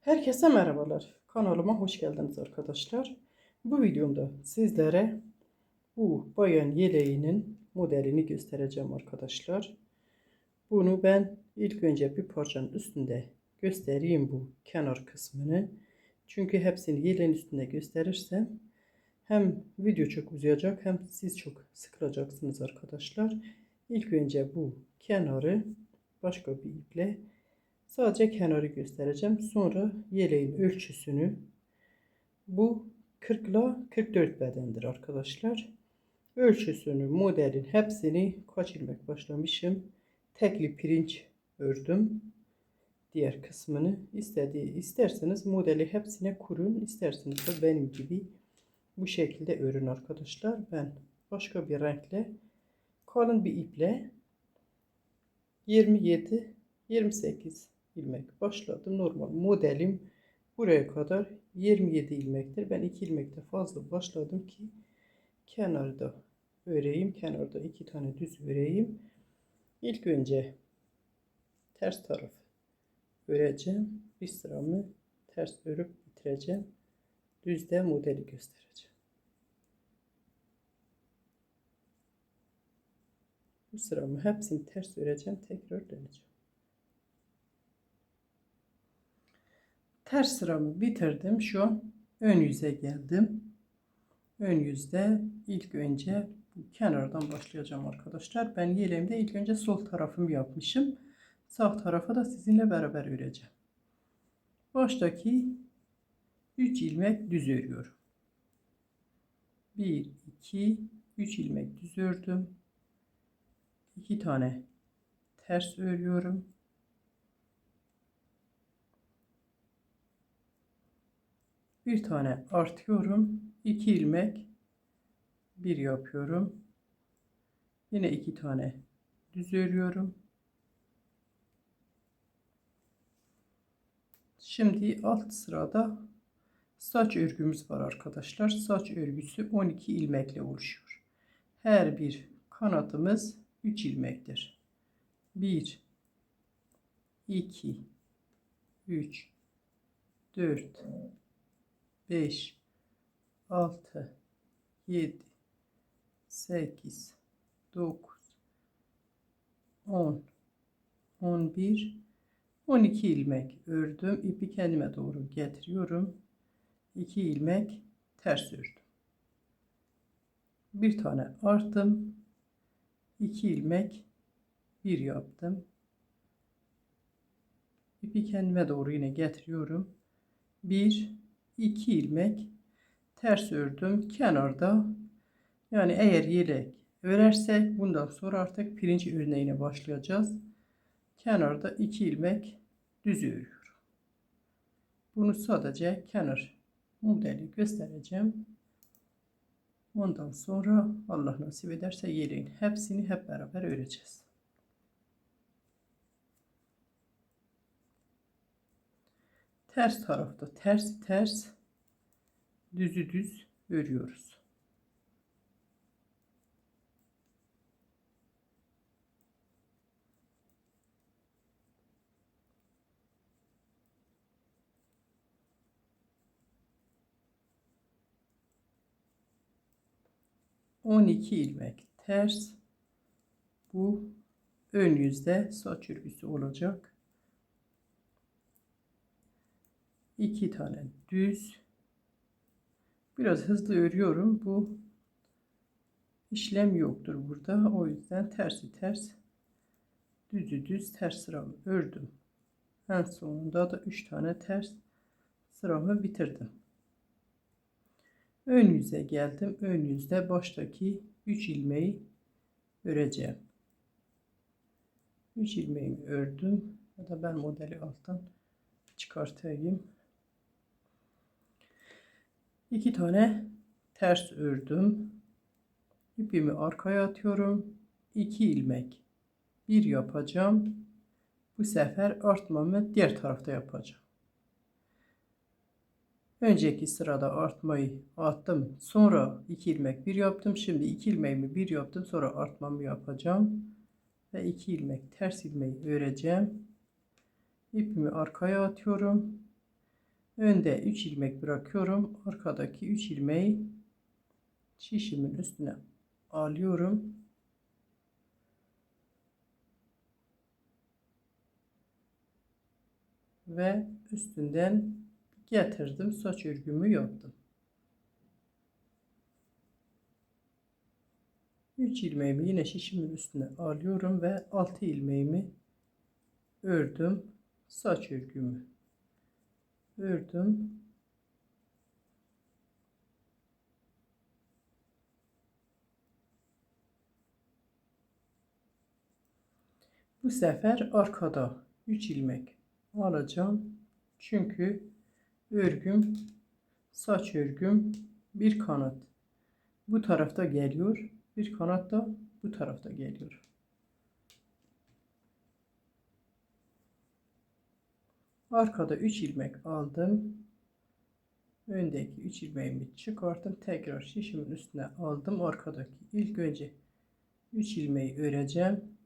Herkese merhabalar. Kanalıma hoş geldiniz arkadaşlar. Bu videomda sizlere bu bayan yeleğinin modelini göstereceğim arkadaşlar. Bunu ben ilk önce bir parçanın üstünde göstereyim bu kenar kısmını. Çünkü hepsini yeleğin üstünde gösterirsem hem video çok uzayacak hem siz çok sıkılacaksınız arkadaşlar. İlk önce bu kenarı başka bir iple Sadece kenarı göstereceğim. Sonra yeleğin ölçüsünü bu 40 ile 44 bedendir arkadaşlar. Ölçüsünü, modelin hepsini kaç ilmek başlamışım. Tekli pirinç ördüm. Diğer kısmını istediği isterseniz modeli hepsine kurun. isterseniz de benim gibi bu şekilde örün arkadaşlar. Ben başka bir renkle kalın bir iple 27 28 ilmek başladım. Normal modelim buraya kadar 27 ilmektir. Ben 2 ilmekte fazla başladım ki kenarda öreyim. Kenarda iki tane düz öreyim. İlk önce ters taraf öreceğim. Bir sıramı ters örüp bitireceğim. Düzde modeli göstereceğim. Bu sıramı hepsini ters öreceğim. Tekrar döneceğim. Ters sıramı bitirdim. Şu ön yüze geldim. Ön yüzde ilk önce kenardan başlayacağım arkadaşlar. Ben yeleğimde ilk önce sol tarafımı yapmışım. Sağ tarafa da sizinle beraber öreceğim. Baştaki 3 ilmek düz örüyorum. 1 2 3 ilmek düz ördüm. 2 tane ters örüyorum. Bir tane artıyorum. 2 ilmek bir yapıyorum. Yine iki tane düz örüyorum. Şimdi alt sırada saç örgümüz var arkadaşlar. Saç örgüsü 12 ilmekle oluşuyor. Her bir kanatımız 3 ilmektir. 1 2 3 4 5 6 7 8 9 10 11 12 ilmek ördüm. İpi kendime doğru getiriyorum. 2 ilmek ters ördüm. Bir tane arttım. 2 ilmek bir yaptım. İpi kendime doğru yine getiriyorum. 1 2 ilmek ters ördüm kenarda. Yani eğer yelek örersek bundan sonra artık pirinç örneğine başlayacağız. Kenarda 2 ilmek düz örüyorum. Bunu sadece kenar modeli göstereceğim. Ondan sonra Allah nasip ederse yeleğin hepsini hep beraber öreceğiz ters tarafta ters ters düzü düz örüyoruz. On iki ilmek ters bu ön yüzde saç örgüsü olacak. 2 tane düz. Biraz hızlı örüyorum. Bu işlem yoktur burada. O yüzden tersi ters düzü düz ters sıramı ördüm. En sonunda da 3 tane ters sıramı bitirdim. Ön yüze geldim. Ön yüzde baştaki 3 ilmeği öreceğim. 3 ilmeğimi ördüm. Ya da ben modeli alttan çıkartayım iki tane ters ördüm. İpimi arkaya atıyorum. 2 ilmek bir yapacağım. Bu sefer artmamı diğer tarafta yapacağım. Önceki sırada artmayı attım. Sonra 2 ilmek bir yaptım. Şimdi 2 ilmeğimi bir yaptım. Sonra artmamı yapacağım. Ve 2 ilmek ters ilmeği öreceğim. İpimi arkaya atıyorum. Önde 3 ilmek bırakıyorum. Arkadaki 3 ilmeği şişimin üstüne alıyorum. Ve üstünden getirdim. Saç örgümü yaptım. 3 ilmeğimi yine şişimin üstüne alıyorum ve 6 ilmeğimi ördüm. Saç örgümü ördüm. Bu sefer arkada 3 ilmek alacağım. Çünkü örgüm saç örgüm bir kanat bu tarafta geliyor. Bir kanat da bu tarafta geliyor. Arkada 3 ilmek aldım. Öndeki 3 ilmeğimi çıkarttım. Tekrar şişimin üstüne aldım. Arkadaki ilk önce 3 ilmeği öreceğim.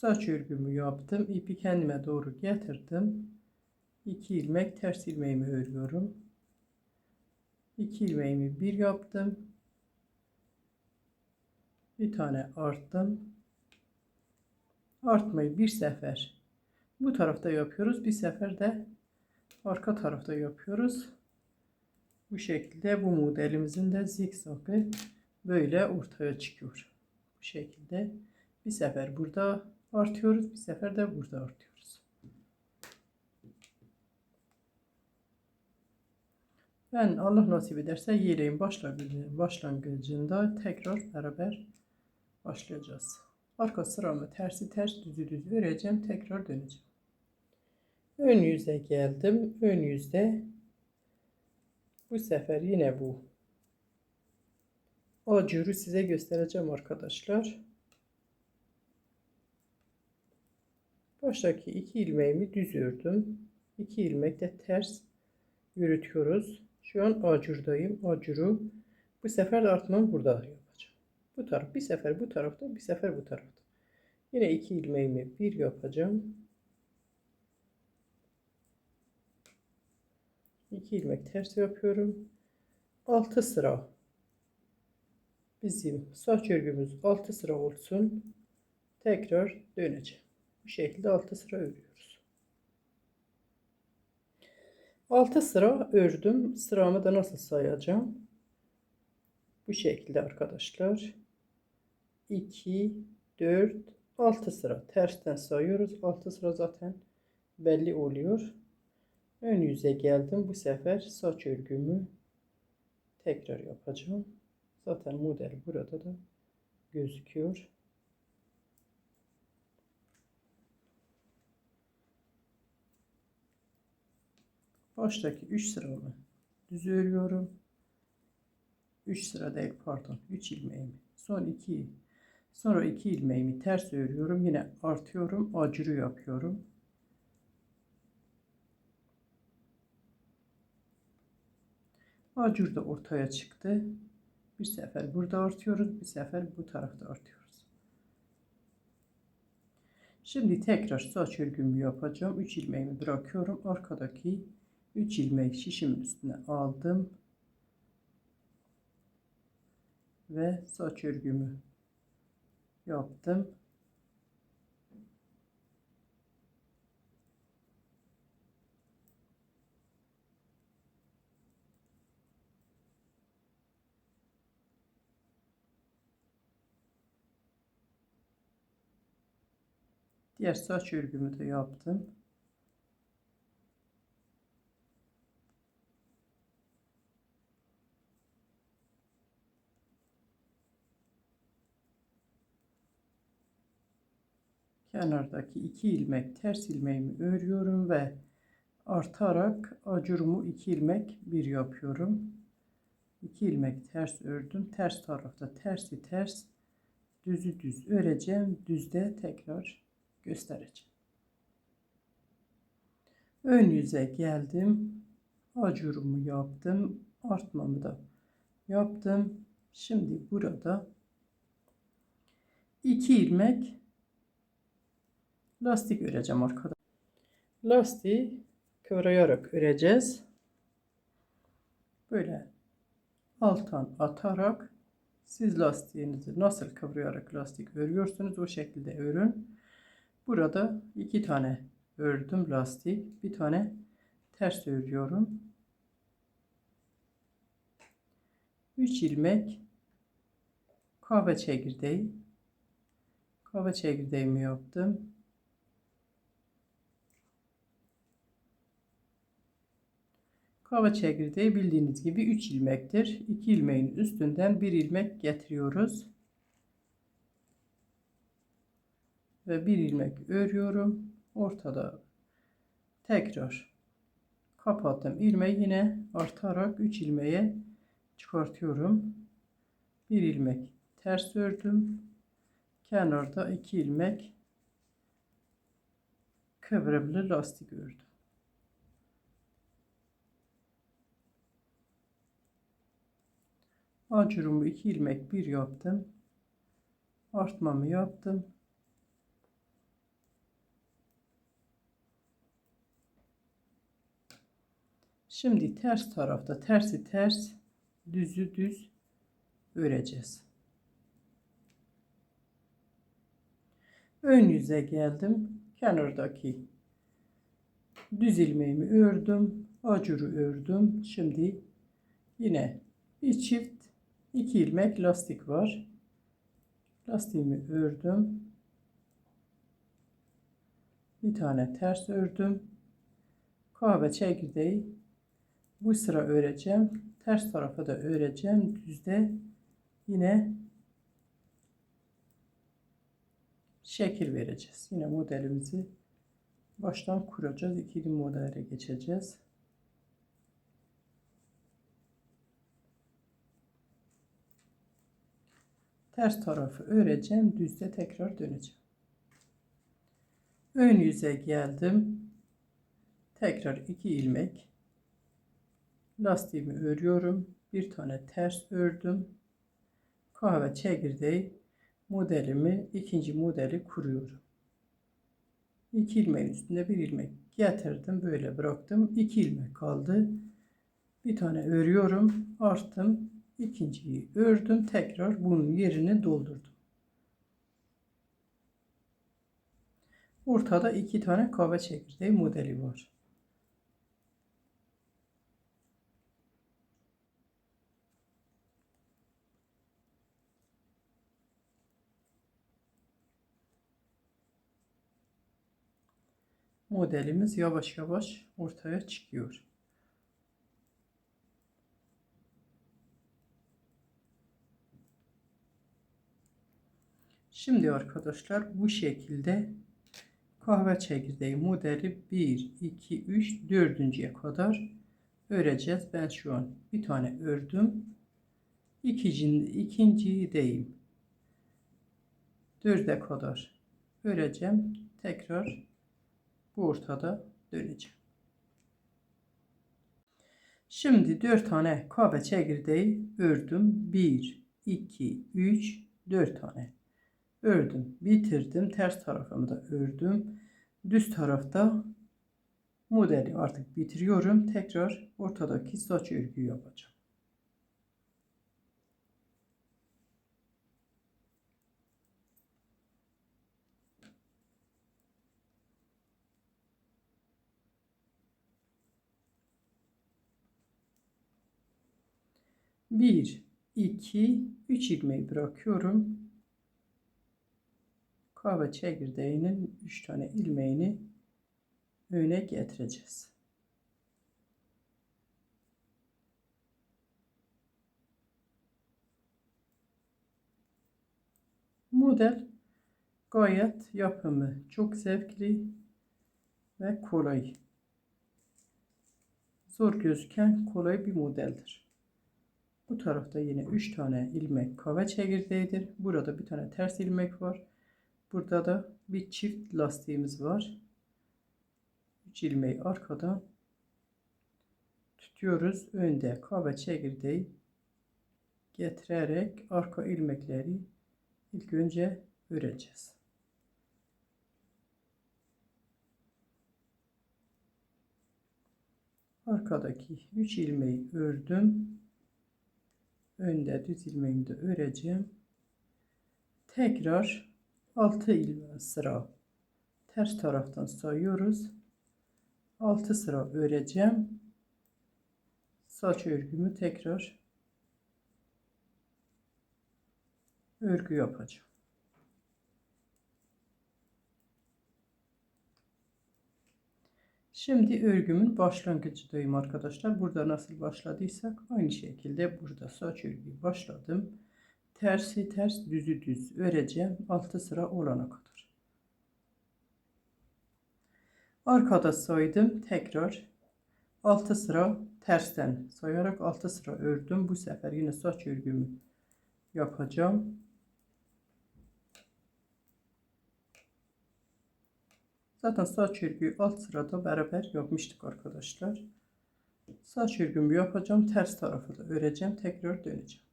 Saç örgümü yaptım. İpi kendime doğru getirdim. 2 ilmek ters ilmeğimi örüyorum. 2 ilmeğimi bir yaptım. Bir tane arttım. Artmayı bir sefer bu tarafta yapıyoruz. Bir sefer de arka tarafta yapıyoruz. Bu şekilde bu modelimizin de zikzakı böyle ortaya çıkıyor. Bu şekilde bir sefer burada artıyoruz. Bir sefer de burada artıyoruz. Ben Allah nasip ederse yeleğin başlangıcında tekrar beraber başlayacağız. Arka sıramı tersi ters düzü düz vereceğim. Tekrar döneceğim. Ön yüze geldim. Ön yüzde bu sefer yine bu acuru size göstereceğim arkadaşlar. Baştaki iki ilmeğimi düz ördüm. İki ilmek de ters yürütüyoruz. Şu an acurdayım. Acuru bu sefer de artmamı burada yapacağım. Bu taraf bir sefer bu tarafta bir sefer bu tarafta. Yine iki ilmeğimi bir yapacağım. İki ilmek ters yapıyorum. Altı sıra bizim saç örgümüz altı sıra olsun. Tekrar döneceğim. Bu şekilde 6 sıra örüyoruz. 6 sıra ördüm. Sıramı da nasıl sayacağım? Bu şekilde arkadaşlar. 2, 4, 6 sıra. Tersten sayıyoruz. 6 sıra zaten belli oluyor. Ön yüze geldim. Bu sefer saç örgümü tekrar yapacağım. Zaten model burada da gözüküyor. Baştaki 3 sıramı düz örüyorum. 3 sıra değil pardon 3 ilmeğimi. Son 2 sonra 2 ilmeğimi ters örüyorum. Yine artıyorum. Acırı yapıyorum. Acur da ortaya çıktı. Bir sefer burada artıyoruz. Bir sefer bu tarafta artıyoruz. Şimdi tekrar saç örgümü yapacağım. 3 ilmeğimi bırakıyorum. Arkadaki 3 ilmek şişimin üstüne aldım. Ve saç örgümü yaptım. Diğer saç örgümü de yaptım. Kenardaki iki ilmek ters ilmeğimi örüyorum ve artarak acurumu iki ilmek bir yapıyorum. 2 ilmek ters ördüm. Ters tarafta tersi ters düzü düz öreceğim. Düzde tekrar göstereceğim. Ön yüze geldim. Acurumu yaptım. Artmamı da yaptım. Şimdi burada iki ilmek lastik öreceğim arkadaşlar. Lastiği kıvırayarak öreceğiz. Böyle alttan atarak siz lastiğinizi nasıl kıvırayarak lastik örüyorsunuz o şekilde örün. Burada iki tane ördüm lastik. Bir tane ters örüyorum. 3 ilmek kahve çekirdeği kahve çekirdeğimi yaptım. Kahve çekirdeği bildiğiniz gibi 3 ilmektir. 2 ilmeğin üstünden 1 ilmek getiriyoruz. Ve 1 ilmek örüyorum. Ortada tekrar kapattım. ilmeği yine artarak 3 ilmeğe çıkartıyorum. 1 ilmek ters ördüm. Kenarda 2 ilmek kıvrımlı lastik ördüm. Acurumu 2 ilmek bir yaptım. Artmamı yaptım. Şimdi ters tarafta tersi ters, düzü düz öreceğiz. Ön yüze geldim. Kenardaki düz ilmeğimi ördüm. Acuru ördüm. Şimdi yine bir çift iki ilmek lastik var. Lastiğimi ördüm. Bir tane ters ördüm. Kahve çekirdeği bu sıra öreceğim. Ters tarafa da öreceğim. Düzde yine şekil vereceğiz. Yine modelimizi baştan kuracağız. İkili modele geçeceğiz. Ters tarafı öreceğim. Düzde tekrar döneceğim. Ön yüze geldim. Tekrar iki ilmek lastiğimi örüyorum. Bir tane ters ördüm. Kahve çekirdeği modelimi ikinci modeli kuruyorum. İki ilmeğin üstünde bir ilmek getirdim. Böyle bıraktım. İki ilmek kaldı. Bir tane örüyorum. Arttım. İkinciyi ördüm. Tekrar bunun yerini doldurdum. Ortada iki tane kahve çekirdeği modeli var. modelimiz yavaş yavaş ortaya çıkıyor. Şimdi arkadaşlar bu şekilde kahve çekirdeği modeli 1, 2, 3, 4. kadar öreceğiz. Ben şu an bir tane ördüm. İkinci, ikinciyi deyim. 4'e kadar öreceğim. Tekrar bu ortada döneceğim. Şimdi 4 tane kahve çekirdeği ördüm. 1, 2, 3, 4 tane. Ördüm. Bitirdim. Ters tarafımı da ördüm. Düz tarafta modeli artık bitiriyorum. Tekrar ortadaki saç örgüyü yapacağım. Bir, iki, üç ilmeği bırakıyorum. Kahve çekirdeğinin üç tane ilmeğini öne getireceğiz. Model gayet yapımı çok zevkli ve kolay. Zor gözüken kolay bir modeldir. Bu tarafta yine 3 tane ilmek kahve çekirdeğidir. Burada bir tane ters ilmek var. Burada da bir çift lastiğimiz var. 3 ilmeği arkadan tutuyoruz. Önde kahve çekirdeği getirerek arka ilmekleri ilk önce öreceğiz. Arkadaki 3 ilmeği ördüm. Önde düz ilmeğimi de öreceğim. Tekrar 6 ilmeği sıra ters taraftan sayıyoruz. 6 sıra öreceğim. Saç örgümü tekrar örgü yapacağım. Şimdi örgümün başlangıcındayım arkadaşlar. Burada nasıl başladıysak aynı şekilde burada saç örgüyü başladım. Tersi ters düzü düz öreceğim 6 sıra olana kadar. Arkada saydım tekrar 6 sıra tersten sayarak 6 sıra ördüm. Bu sefer yine saç örgümü yapacağım. Zaten saç örgüyü alt sırada beraber yapmıştık arkadaşlar. Saç örgümü yapacağım. Ters tarafı da öreceğim. Tekrar döneceğim.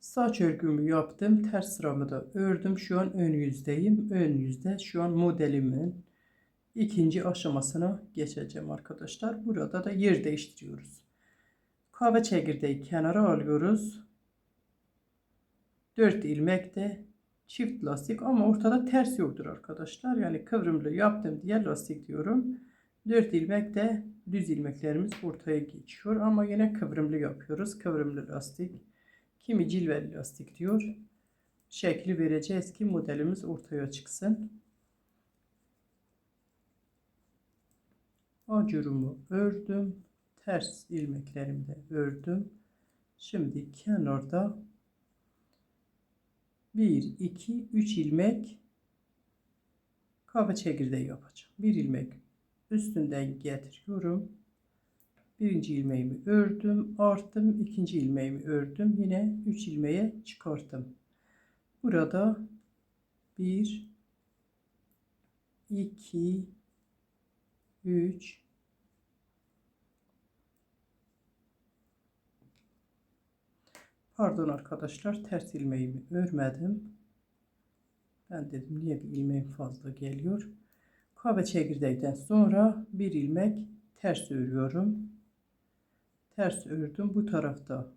Saç örgümü yaptım. Ters sıramı da ördüm. Şu an ön yüzdeyim. Ön yüzde şu an modelimin ikinci aşamasına geçeceğim arkadaşlar. Burada da yer değiştiriyoruz. Kahve çekirdeği kenara alıyoruz. 4 ilmek de çift lastik ama ortada ters yoktur arkadaşlar. Yani kıvrımlı yaptım diye lastik diyorum. 4 ilmek de düz ilmeklerimiz ortaya geçiyor ama yine kıvrımlı yapıyoruz. Kıvrımlı lastik. Kimi cilveli lastik diyor. Şekli vereceğiz ki modelimiz ortaya çıksın. Acurumu ördüm. Ters ilmeklerimi de ördüm. Şimdi kenarda 1, 2, 3 ilmek kahve çekirdeği yapacağım. Bir ilmek üstünden getiriyorum. Birinci ilmeğimi ördüm, arttım. ikinci ilmeğimi ördüm. Yine 3 ilmeğe çıkarttım. Burada 1, 2, 3, Pardon arkadaşlar ters ilmeğimi örmedim. Ben dedim niye bir ilmeğim fazla geliyor. Kahve çekirdeğinden sonra bir ilmek ters örüyorum. Ters ördüm. Bu tarafta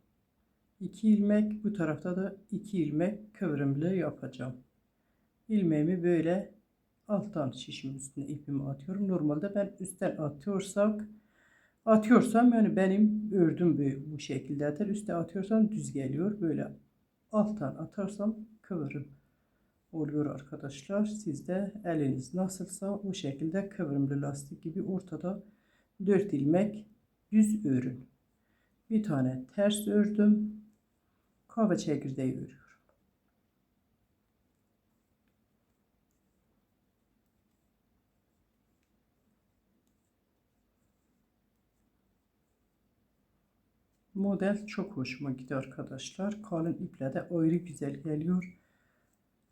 iki ilmek, bu tarafta da iki ilmek kıvrımlı yapacağım. İlmeğimi böyle alttan şişimin üstüne ipimi atıyorum. Normalde ben üstten atıyorsak Atıyorsam yani benim ördüm bu, şekildedir. Üste atıyorsam düz geliyor. Böyle alttan atarsam kıvırım oluyor arkadaşlar. Sizde eliniz nasılsa o şekilde kıvrımlı lastik gibi ortada 4 ilmek düz örün. Bir tane ters ördüm. Kahve çekirdeği örüyorum. Model çok hoşuma gidiyor arkadaşlar. Kalın iple de ayrı güzel geliyor.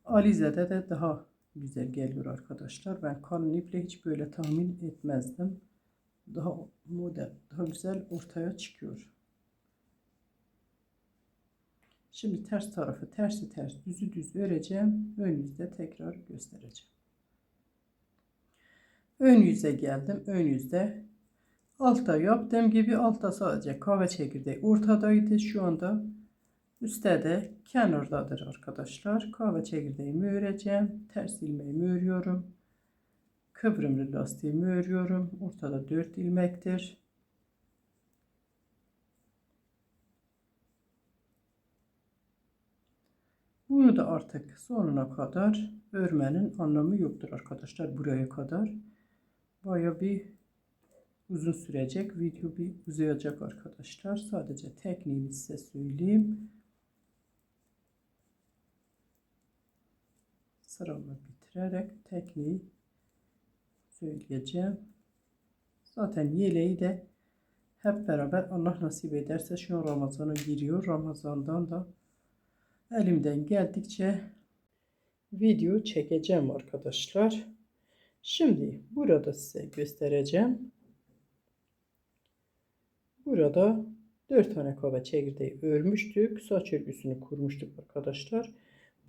Alize'de de daha güzel geliyor arkadaşlar. Ben kalın iple hiç böyle tahmin etmezdim. Daha model, daha güzel ortaya çıkıyor. Şimdi ters tarafı tersi ters düzü düz öreceğim. Ön yüzde tekrar göstereceğim. Ön yüze geldim. Ön yüzde Altta yaptığım gibi altta sadece kahve çekirdeği ortadaydı. Şu anda üstte de kenardadır arkadaşlar. Kahve çekirdeğimi öreceğim. Ters ilmeğimi örüyorum. Kıvrımlı lastiğimi örüyorum. Ortada 4 ilmektir. Bunu da artık sonuna kadar örmenin anlamı yoktur arkadaşlar. Buraya kadar baya bir uzun sürecek. Video bir uzayacak arkadaşlar. Sadece tekniğini size söyleyeyim. Sıramı bitirerek tekniği söyleyeceğim. Zaten yeleği de hep beraber Allah nasip ederse şu an Ramazan'a giriyor. Ramazan'dan da elimden geldikçe video çekeceğim arkadaşlar. Şimdi burada size göstereceğim. Burada 4 tane kava çekirdeği örmüştük. Saç örgüsünü kurmuştuk arkadaşlar.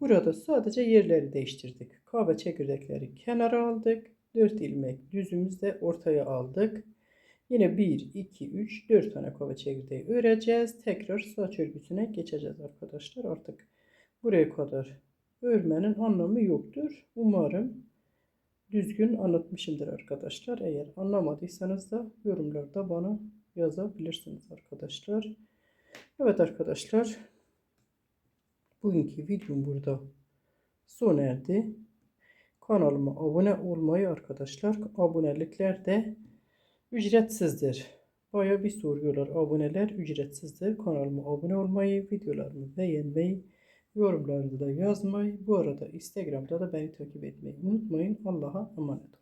Burada sadece yerleri değiştirdik. Kahve çekirdekleri kenara aldık. 4 ilmek düzümüzde ortaya aldık. Yine 1, 2, 3, 4 tane kahve çekirdeği öreceğiz. Tekrar saç örgüsüne geçeceğiz arkadaşlar. Artık buraya kadar örmenin anlamı yoktur. Umarım düzgün anlatmışımdır arkadaşlar. Eğer anlamadıysanız da yorumlarda bana yazabilirsiniz arkadaşlar. Evet arkadaşlar. Bugünkü videom burada sona erdi. Kanalıma abone olmayı arkadaşlar. Abonelikler de ücretsizdir. Baya bir soruyorlar. Aboneler ücretsizdir. Kanalıma abone olmayı, videolarımı beğenmeyi, yorumlarda da yazmayı. Bu arada Instagram'da da beni takip etmeyi unutmayın. Allah'a emanet olun.